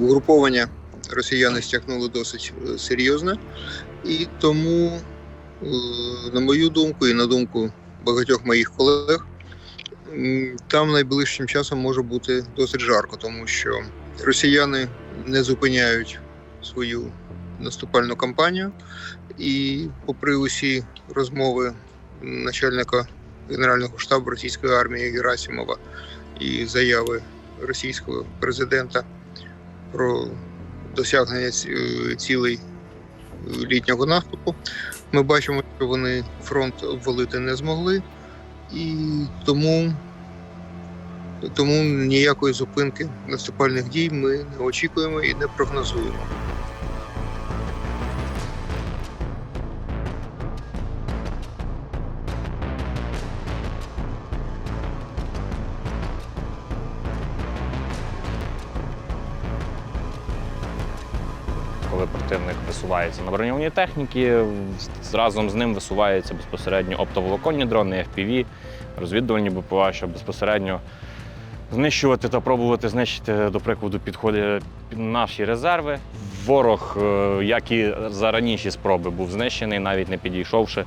угруповання росіяни стягнули досить е, серйозне, і тому, е, на мою думку, і на думку багатьох моїх колег, там найближчим часом може бути досить жарко, тому що росіяни не зупиняють свою наступальну кампанію, і попри усі розмови начальника Генерального штабу російської армії Герасимова і заяви російського президента про досягнення е, цілей е, літнього наступу. Ми бачимо, що вони фронт обвалити не змогли, і тому, тому ніякої зупинки наступальних дій ми не очікуємо і не прогнозуємо. Коли противник висувається на броньованій техніці, з- разом з ним висуваються безпосередньо оптоволоконні дрони, FPV, розвідувальні БПЛА, щоб безпосередньо знищувати та пробувати знищити, до прикладу, підходи наші резерви. Ворог, е, як і за раніші спроби, був знищений, навіть не підійшовши,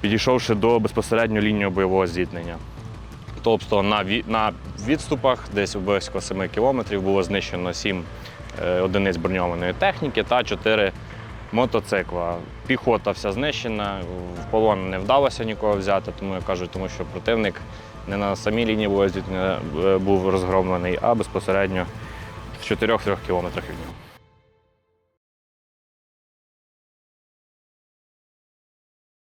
підійшовши до безпосередньо лінії бойового зіткнення. Тобто на, відступах, десь близько 7 кілометрів, було знищено 7 е, одиниць броньованої техніки та 4 мотоцикла. Піхота вся знищена, в полон не вдалося нікого взяти, тому я кажу, тому що противник не на самій лінії зіткнення е, був розгромлений, а безпосередньо в 4-3 кілометрах від нього.